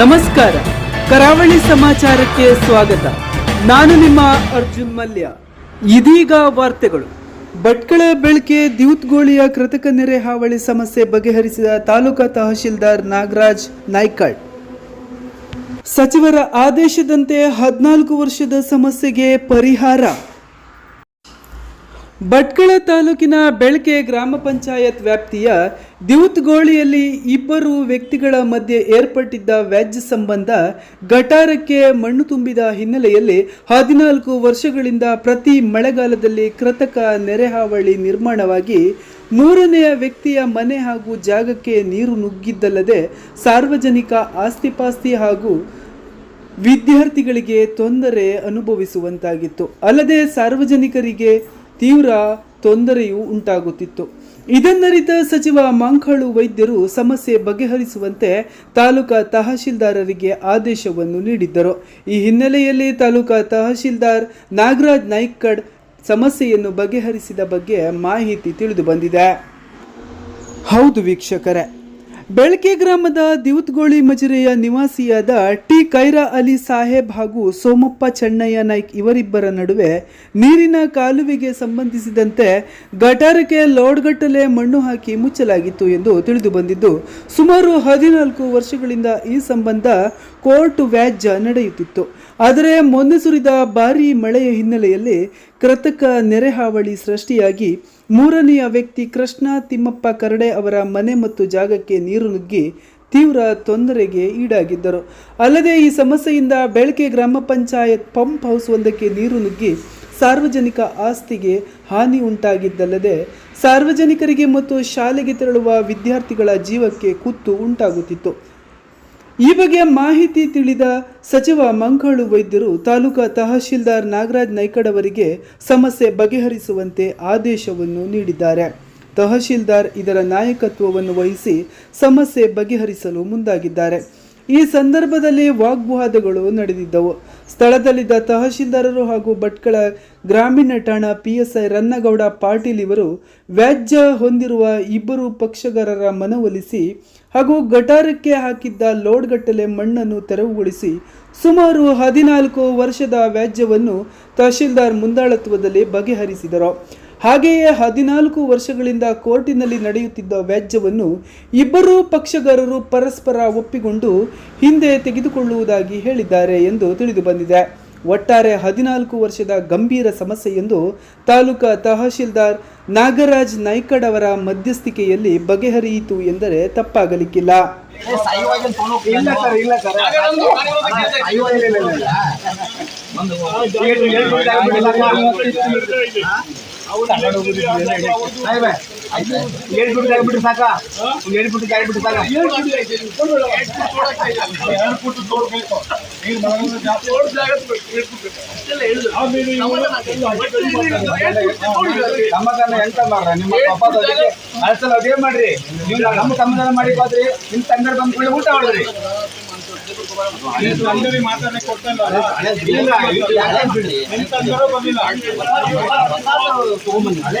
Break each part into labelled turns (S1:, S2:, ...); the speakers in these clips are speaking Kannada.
S1: ನಮಸ್ಕಾರ. ಕರಾವಳಿ ಸಮಾಚಾರಕ್ಕೆ ಸ್ವಾಗತ. ನಾನು ನಿಮ್ಮ ಅರ್ಜುನ್ ಮಲ್ಯ. ಇದೀಗ ವಾರ್ತೆಗಳು. ಭಟ್ಕಳ ಬೆಳಕೆ ದ್ಯೂತ್ಗೋಳಿಯ ಕೃತಕ ನೆರೆ ಹಾವಳಿ ಸಮಸ್ಯೆ ಬಗೆಹರಿಸಿದ ತಾಲೂಕಾ ತಹಶೀಲ್ದಾರ್ ನಾಗರಾಜ್ ನಾಯ್ಕಾಳ್. ಸಚಿವರ ಆದೇಶದಂತೆ ಹದಿನಾಲ್ಕು ವರ್ಷದ ಸಮಸ್ಯೆಗೆ ಪರಿಹಾರ. ಭಟ್ಕಳ ತಾಲೂಕಿನ ಬೆಳಕೆ ಗ್ರಾಮ ಪಂಚಾಯತ್ ವ್ಯಾಪ್ತಿಯ ದಿವುತ್ಗೋಳಿಯಲ್ಲಿ ಇಬ್ಬರು ವ್ಯಕ್ತಿಗಳ ಮಧ್ಯೆ ಏರ್ಪಟ್ಟಿದ್ದ ವ್ಯಾಜ್ಯ ಸಂಬಂಧ ಗಟಾರಕ್ಕೆ ಮಣ್ಣು ತುಂಬಿದ ಹಿನ್ನೆಲೆಯಲ್ಲಿ ಹದಿನಾಲ್ಕು ವರ್ಷಗಳಿಂದ ಪ್ರತಿ ಮಳೆಗಾಲದಲ್ಲಿ ಕೃತಕ ನೆರೆಹಾವಳಿ ನಿರ್ಮಾಣವಾಗಿ ಮೂರನೆಯ ವ್ಯಕ್ತಿಯ ಮನೆ ಹಾಗೂ ಜಾಗಕ್ಕೆ ನೀರು ನುಗ್ಗಿದ್ದಲ್ಲದೆ ಸಾರ್ವಜನಿಕ ಆಸ್ತಿಪಾಸ್ತಿ ಹಾಗೂ ವಿದ್ಯಾರ್ಥಿಗಳಿಗೆ ತೊಂದರೆ ಅನುಭವಿಸುವಂತಾಗಿತ್ತು. ಅಲ್ಲದೆ ಸಾರ್ವಜನಿಕರಿಗೆ ತೀವ್ರ ತೊಂದರೆಯು ಉಂಟಾಗುತ್ತಿತ್ತು. ಇದನ್ನರಿತ ಸಚಿವ ಮಂಕಳು ವೈದ್ಯರು ಸಮಸ್ಯೆ ಬಗೆಹರಿಸುವಂತೆ ತಾಲೂಕಾ ತಹಶೀಲ್ದಾರರಿಗೆ ಆದೇಶವನ್ನು ನೀಡಿದ್ದರು. ಈ ಹಿನ್ನೆಲೆಯಲ್ಲಿ ತಾಲೂಕಾ ತಹಶೀಲ್ದಾರ್ ನಾಗರಾಜ್ ನಾಯ್ಕಡ್ ಸಮಸ್ಯೆಯನ್ನು ಬಗೆಹರಿಸಿದ ಬಗ್ಗೆ ಮಾಹಿತಿ ತಿಳಿದು ಬಂದಿದೆ. ಹೌದು ವೀಕ್ಷಕರೇ ಬೆಳಕೆ ಗ್ರಾಮದ ದಿವತ್ಗೋಳಿ ಮಜರೆಯ ನಿವಾಸಿಯಾದ ಟಿ ಕೈರಾ ಅಲಿ ಸಾಹೇಬ್ ಹಾಗೂ ಸೋಮಪ್ಪ ಚೆನ್ನಯ್ಯ ನಾಯ್ಕ್ ಇವರಿಬ್ಬರ ನಡುವೆ ನೀರಿನ ಕಾಲುವೆಗೆ ಸಂಬಂಧಿಸಿದಂತೆ ಗಟಾರಕ್ಕೆ ಲೋಡ್ಗಟ್ಟಲೆ ಮಣ್ಣು ಹಾಕಿ ಮುಚ್ಚಲಾಗಿತ್ತು ಎಂದು ತಿಳಿದು ಬಂದಿದ್ದು, ಸುಮಾರು ಹದಿನಾಲ್ಕು ವರ್ಷಗಳಿಂದ ಈ ಸಂಬಂಧ ಕೋರ್ಟ್ ವ್ಯಾಜ್ಯ ನಡೆಯುತ್ತಿತ್ತು. ಆದರೆ ಮೊನ್ನೆ ಸುರಿದ ಭಾರೀ ಮಳೆಯ ಹಿನ್ನೆಲೆಯಲ್ಲಿ ಕೃತಕ ನೆರೆಹಾವಳಿ ಸೃಷ್ಟಿಯಾಗಿ ಮೂರನೆಯ ವ್ಯಕ್ತಿ ಕೃಷ್ಣ ತಿಮ್ಮಪ್ಪ ಕರಡೆ ಅವರ ಮನೆ ಮತ್ತು ಜಾಗಕ್ಕೆ ನೀರು ನುಗ್ಗಿ ತೀವ್ರ ತೊಂದರೆಗೆ ಈಡಾಗಿದ್ದರು. ಅಲ್ಲದೆ ಈ ಸಮಸ್ಯೆಯಿಂದ ಬೆಳಕೆ ಗ್ರಾಮ ಪಂಚಾಯತ್ ಪಂಪ್ ಹೌಸ್ ಒಂದಕ್ಕೆ ನೀರು ನುಗ್ಗಿ ಸಾರ್ವಜನಿಕ ಆಸ್ತಿಗೆ ಹಾನಿ ಉಂಟಾಗಿದ್ದಲ್ಲದೆ ಸಾರ್ವಜನಿಕರಿಗೆ ಮತ್ತು ಶಾಲೆಗೆ ತೆರಳುವ ವಿದ್ಯಾರ್ಥಿಗಳ ಜೀವಕ್ಕೆ ಕುತ್ತು ಉಂಟಾಗುತ್ತಿತ್ತು. ಈ ಬಗ್ಗೆ ಮಾಹಿತಿ ತಿಳಿದ ಸಚಿವ ಮಂಕಳು ವೈದ್ಯರು ತಾಲೂಕಾ ತಹಶೀಲ್ದಾರ್ ನಾಗರಾಜ್ ನೈಕಡವರಿಗೆ ಸಮಸ್ಯೆ ಬಗೆಹರಿಸುವಂತೆ ಆದೇಶವನ್ನು ನೀಡಿದ್ದಾರೆ. ತಹಶೀಲ್ದಾರ್ ಇದರ ನಾಯಕತ್ವವನ್ನು ವಹಿಸಿ ಸಮಸ್ಯೆ ಬಗೆಹರಿಸಲು ಮುಂದಾಗಿದ್ದಾರೆ. ಈ ಸಂದರ್ಭದಲ್ಲಿ ವಾಗ್ವಾದಗಳು ನಡೆದಿದ್ದವು. ಸ್ಥಳದಲ್ಲಿದ್ದ ತಹಶೀಲ್ದಾರರು ಹಾಗೂ ಭಟ್ಕಳ ಗ್ರಾಮೀಣ ಠಾಣಾ ಪಿಎಸ್ಐ ರನ್ನಗೌಡ ಪಾಟೀಲ್ ಇವರು ವ್ಯಾಜ್ಯ ಹೊಂದಿರುವ ಇಬ್ಬರು ಪಕ್ಷಗಾರರ ಮನವೊಲಿಸಿ ಹಾಗೂ ಗಟಾರಕ್ಕೆ ಹಾಕಿದ್ದ ಲೋಡ್ಗಟ್ಟಲೆ ಮಣ್ಣನ್ನು ತೆರವುಗೊಳಿಸಿ ಸುಮಾರು ಹದಿನಾಲ್ಕು ವರ್ಷದ ವ್ಯಾಜ್ಯವನ್ನು ತಹಶೀಲ್ದಾರ್ ಮುಂದಾಳತ್ವದಲ್ಲಿ ಬಗೆಹರಿಸಿದರು. ಹಾಗೆಯೇ ಹದಿನಾಲ್ಕು ವರ್ಷಗಳಿಂದ ಕೋರ್ಟಿನಲ್ಲಿ ನಡೆಯುತ್ತಿದ್ದ ವ್ಯಾಜ್ಯವನ್ನು ಇಬ್ಬರೂ ಪಕ್ಷಗಾರರು ಪರಸ್ಪರ ಒಪ್ಪಿಕೊಂಡು ಹಿಂದೆ ತೆಗೆದುಕೊಳ್ಳುವುದಾಗಿ ಹೇಳಿದ್ದಾರೆ ಎಂದು ತಿಳಿದು ಬಂದಿದೆ ಒಟ್ಟಾರೆ ಹದಿನಾಲ್ಕು ವರ್ಷದ ಗಂಭೀರ ಸಮಸ್ಯೆ ಎಂದು ತಾಲೂಕಾ ತಹಶೀಲ್ದಾರ್ ನಾಗರಾಜ್ ನಾಯ್ಕಡ್ ಅವರ ಮಧ್ಯಸ್ಥಿಕೆಯಲ್ಲಿ ಬಗೆಹರಿಯಿತು ಎಂದರೆ ತಪ್ಪಾಗಲಿಕ್ಕಿಲ್ಲ.
S2: ಇಲ್ಲ ಫುಟ್ ಇಲ್ಲ ಇಲ್ಲ ಇಲ್ಲ ಒಂದು ಹೇಳ್ಬಿಟ್ಟು ಆಗ್ಬಿಟ್ಟು ಸಾಕ? ಸಾಕ? ಸಮಾಧಾನ ಎಂತ ಮಾಡ್ರ? ನಿಮ್ಮ ಪಾಪ ಅಳ್ಸಲ್ಲ ಅದೇ ಮಾಡ್ರಿ. ನೀವು ನಮ್ಮ ಸಮಾಧಾನ ಮಾಡಿ ಹೋದ್ರಿ. ನಿಮ್ ತಂದೆ ಬಂದ್ಕೊಳ್ಳಿ ಊಟ ಮಾಡಿದ್ರಿ. ಹಳೆ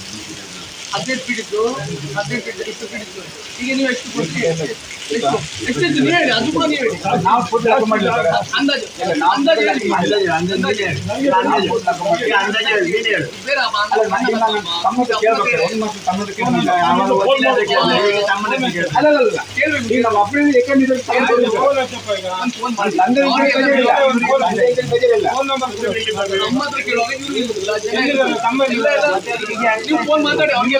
S2: ತಗೊಂಡ್ರೆ ಹದಿನೆಂಟು ಪಿಡಿತ್ತು ಹದಿನೆಂಟು ಪಿಡಿತ್ತು ಇಷ್ಟು ಪಿಡಿತ್ತು ಈಗ ನೀವು ಎಷ್ಟು ಕೊಡ್ತೀರಿ ಎಷ್ಟು ಎಷ್ಟು ನೀವು ಹೇಳಿ ಅದು ಕೂಡ ನೀವು ಹೇಳಿ
S3: ನಾವು ಫುಡ್ ಲಾಕ್ ಮಾಡ್ಲಿಲ್ಲ ಸರ್.
S2: ಅಂದಾಜು
S3: ಇಲ್ಲ, ನಾವು
S2: ಅಂದಾಜು ಹೇಳಿ
S3: ಅಂದಾಜು, ಅಂದಾಜು ನೀನೇ ಹೇಳು. ನಾನು food ಲಾಕ್ ಮಾಡ್ಲಿಲ್ಲ. ಅಂದಾಜು ಹೇಳು, ನೀನೇ ಹೇಳು.
S2: ಬೇರೆ ಅಮ್ಮ,
S3: ಅಲ್ಲ, ನನಗೆ ನಾನು ತಮ್ಮದು ಕೇಳ್ಬೇಕು. ಒಂದು ಮಾತು ತಮ್ಮದು ಕೇಳ್ಬೇಕು. ಆಮೇಲೆ ವಕೀಲ ಹತ್ರ ಕೇಳಿದ್ರೆ ಈಗ ತಮ್ಮದು ಕೇಳ್ಬೇಕು. ಅಲ್ಲ, ಅಲ್ಲ, ಅಲ್ಲ.
S2: ಕೇಳ್ಬೇಕು.
S3: ಈಗ ನಮ್ಮ ಅಪ್ಪನಿಗೆ ಯಾಕಂದ್ರೆ ಇದು ತಮ್ಮ ಕೊಡ್ಬೇಕು.
S4: ಹೋಗ್ಲತ್ತಪ್ಪ ಈಗ.
S2: ನಾನು ಫೋನ್ ಮಾಡಿ
S3: ನಂದು ಇದು ಬೇಜಾರಿಲ್ಲ. ನಂದು ಇದು ಬೇಜಾರಿಲ್ಲ.
S4: ಫೋನ್ ನಂಬರ್ ಕೊಡಿ ಇಲ್ಲಿ ಬರ್ಬೇಕು.
S2: ನಮ್ಮ ಹತ್ರ ಕೇಳುವಾಗ ಇವ್ರು ಇರುವುದಿಲ್ಲ, ಜನ
S4: ಎಲ್ಲಿದ್ದಾರೆ?
S2: ಇರುವುದಿಲ್ಲ.
S4: ತಮ್ಮ
S2: ಇಲ್ಲ, ಇಲ್ಲ. ನೀವು ಫೋನ್ ಮಾತಾಡಿ ಅವ್ರಿಗೆಲ್ಲ ವಿಷಯ ಇಲ್ಲ
S3: ನಾವು ಮಣಿಪಾಲ್ ಹೋಗಿದೆ ಮಣಿಪಾಲ್
S4: ಒಂದು ಫೋನ್
S3: ಫೋನ್ ಎತ್ತಿ ಅವ್ರ ಹತ್ರ ಕೊಡು.
S2: ಕೃಷ್ಣನಿಗೆ ಎಲ್ಲ ಗೊತ್ತು
S4: ಬೇಗ ಟೈಮ್ ಆಯ್ತು ಅವ್ನಿಗೆ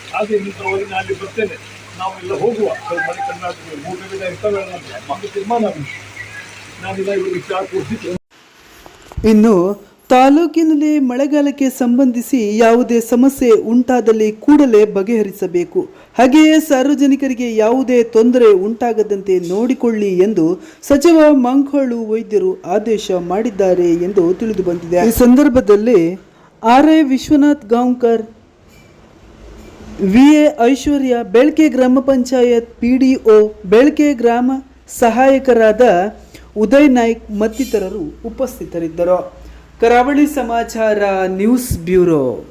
S5: ಹೋಗಿ ನಾನು ಅಲ್ಲಿ ಬರ್ತೇನೆ ನಾವೆಲ್ಲ ಹೋಗುವ. ಮನೆ ಕರ್ನಾಟಕ ಮೂರು ದಿನ ಇರ್ತವೆ ಮಕ್ಕಳು ತೀರ್ಮಾನ ಆಗಿದೆ. ಇವರಿಗೆ ಚಾ ಕೊಡ್ತಿದ್ದೆ
S1: ಇನ್ನು ತಾಲೂಕಿನಲ್ಲಿ ಮಳೆಗಾಲಕ್ಕೆ ಸಂಬಂಧಿಸಿ ಯಾವುದೇ ಸಮಸ್ಯೆ ಉಂಟಾದಲ್ಲಿ ಕೂಡಲೇ ಬಗೆಹರಿಸಬೇಕು. ಹಾಗೆಯೇ ಸಾರ್ವಜನಿಕರಿಗೆ ಯಾವುದೇ ತೊಂದರೆ ಉಂಟಾಗದಂತೆ ನೋಡಿಕೊಳ್ಳಿ ಎಂದು ಸಚಿವ ಮಂಕಳು ವೈದ್ಯರು ಆದೇಶ ಮಾಡಿದ್ದಾರೆ ಎಂದು ತಿಳಿದು ಬಂದಿದೆ. ಈ ಸಂದರ್ಭದಲ್ಲಿ R A Vishwanath Gaonkar V A Aishwarya Belke ಗ್ರಾಮ panchayat P D O Belke ಗ್ರಾಮ ಸಹಾಯಕರಾದ ಉದಯ್ ನಾಯ್ಕ್ ಮತ್ತಿತರರು ಉಪಸ್ಥಿತರಿದ್ದರು. ಕರಾವಳಿ ಸಮಾಚಾರ ನ್ಯೂಸ್ ಬ್ಯೂರೋ.